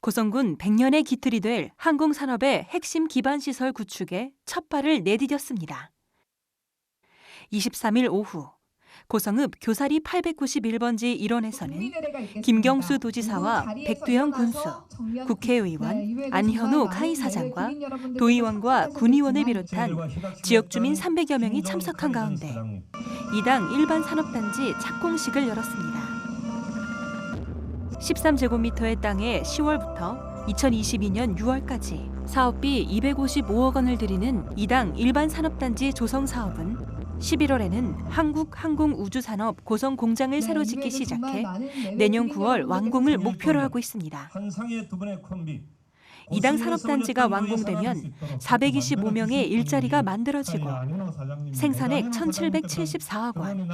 고성군 100년의 기틀이 될 항공산업의 핵심 기반 시설 구축에 첫 발을 내디뎠습니다. 23일 오후 고성읍 교사리 891번지 일원에서는 김경수 도지사와 백두영 군수, 국회의원, 안현우 카이 사장과 도의원과 군의원을 비롯한 지역 주민 300여 명이 참석한 가운데 이당 일반 산업단지 착공식을 열었습니다. 13제곱미터의 땅에 10월부터 2022년 6월까지 사업비 255억 원을 들이는 이당 일반 산업단지 조성 사업은 11월에는 한국항공우주산업 고성 공장을 새로 짓기 시작해 내년 9월 완공을 목표로 하고 있습니다. 환상의 두 분의 콤비. 이당 산업단지가 완공되면 425명의 일자리가 만들어지고 생산액 1,774억 원,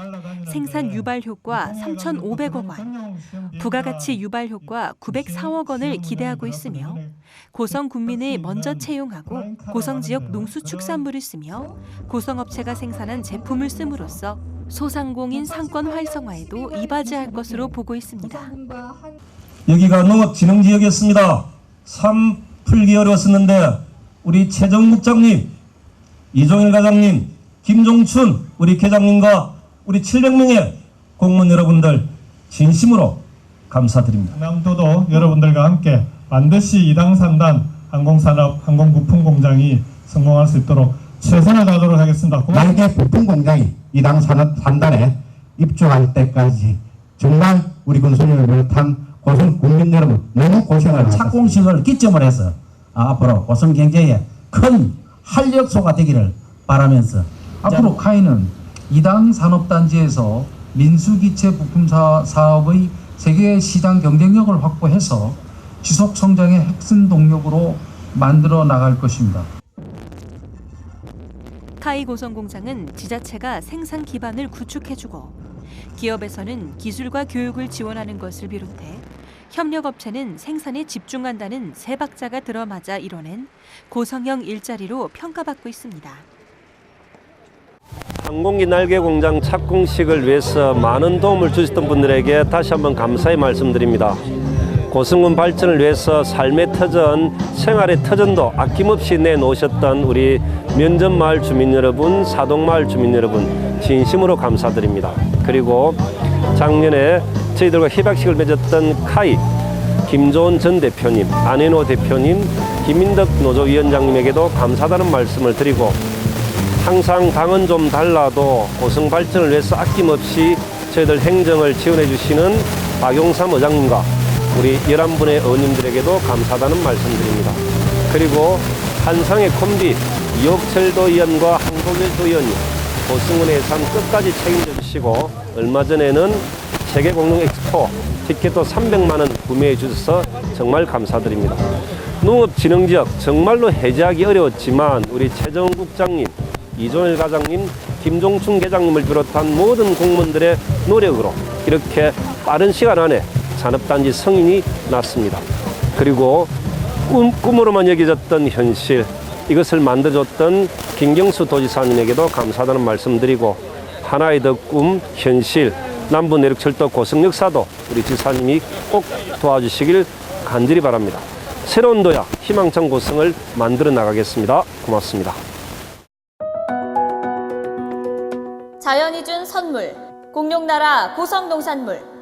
생산 유발 효과 3,500억 원, 부가가치 유발 효과 904억 원을 기대하고 있으며 고성 군민을 먼저 채용하고 고성 지역 농수축산물을 쓰며 고성업체가 생산한 제품을 씀으로써 소상공인 상권 활성화에도 이바지할 것으로 보고 있습니다. 여기가 농업진흥지역이었습니다. 참 풀기 어려웠었는데 우리 최정 국장님, 이종일 과장님, 김종춘 우리 계장님과 우리 700명의 공무원 여러분들 진심으로 감사드립니다. 남도도 여러분들과 함께 반드시 이당산단 항공산업 항공부품공장이 성공할 수 있도록 최선을 다하도록 하겠습니다. 만약에 부품 공장이 이당 산업 산단에 입주할 때까지 정말 우리 군수님을 비롯한 고성 국민 여러분 너무 고생을 하셨습니다. 착공식을 기점을 해서 아, 앞으로 고성 경제에 큰 활력소가 되기를 바라면서 앞으로 카이는 이당 산업단지에서 민수기체 부품 사- 사업의 세계 시장 경쟁력을 확보해서 지속 성장의 핵심 동력으로 만들어 나갈 것입니다. 카이 고성공장은 지자체가 생산 기반을 구축해주고 기업에서는 기술과 교육을 지원하는 것을 비롯해 협력업체는 생산에 집중한다는 세 박자가 들어맞아 이뤄낸 고성형 일자리로 평가받고 있습니다. 항공기 날개 공장 착공식을 위해서 많은 도움을 주셨던 분들에게 다시 한번 감사의 말씀드립니다. 고성군 발전을 위해서 삶의 터전, 생활의 터전도 아낌없이 내놓으셨던 우리 면전마을 주민 여러분, 사동마을 주민 여러분 진심으로 감사드립니다. 그리고 작년에 저희들과 협약식을 맺었던 카이 김조은 전 대표님, 안혜노 대표님, 김민덕 노조위원장님에게도 감사하다는 말씀을 드리고 항상 당은 좀 달라도 고성 발전을 위해서 아낌없이 저희들 행정을 지원해 주시는 박용삼 의장님과 우리 11분의 의원님들에게도 감사하다는 말씀드립니다. 그리고 한상의 콤비 이옥철도 의원과 한국일도 의원님 고승훈의 예산 끝까지 책임져 주시고 얼마 전에는 세계 공동 엑스포 티켓도 300만 원 구매해 주셔서 정말 감사드립니다. 농업진흥지역 정말로 해제하기 어려웠지만 우리 최정훈 국장님 이종일 과장님, 김종춘 계장님을 비롯한 모든 공무원들의 노력으로 이렇게 빠른 시간 안에 산업단지 성인이 났습니다. 그리고 꿈, 꿈으로만 여겨졌던 현실, 이것을 만들어줬던 김경수 도지사님에게도 감사하다는 말씀드리고 하나의 더 꿈, 현실, 남부 내륙철도 고성 역사도 우리 지사님이 꼭 도와주시길 간절히 바랍니다. 새로운 도약, 희망찬 고성을 만들어 나가겠습니다. 고맙습니다. 자연이 준 선물 공룡나라 고성농산물